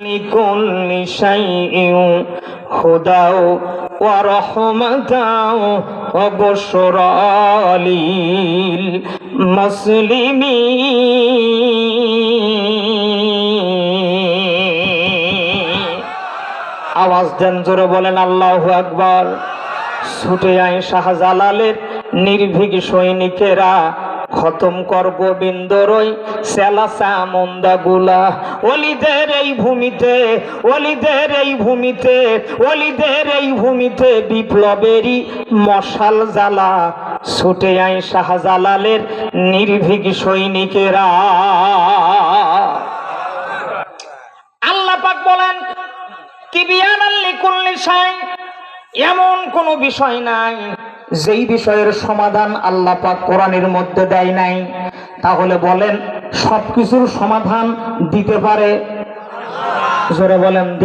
لكل شيء هدى ورحمة وبشرى للمسلمين আওয়াজ দেন জোরে বলেন আল্লাহ আকবার ছুটে আয় শাহজালালের নির্ভীক সৈনিকেরা খতম কর গোবিন্দরই সেলা সামন্দা গুলা। অলিদের এই ভূমিতে, অলিদের এই ভূমিতে, অলিদের এই ভূমিতে বিপ্লবেরই মশাল জ্বালা। ছুটে আয় শাহজালালের নির্ভীক সৈনিকেরা। আল্লাহ পাক বলেন কি তিবিয়ান লিকুল্লি শাই এমন কোনো বিষয় নাই যেই বিষয়ের সমাধান আল্লাহ পাক কোরআনের মধ্যে দেয় নাই, তাহলে বলেন সবকিছুর সমাধান দিতে পারে? জোরে বলেন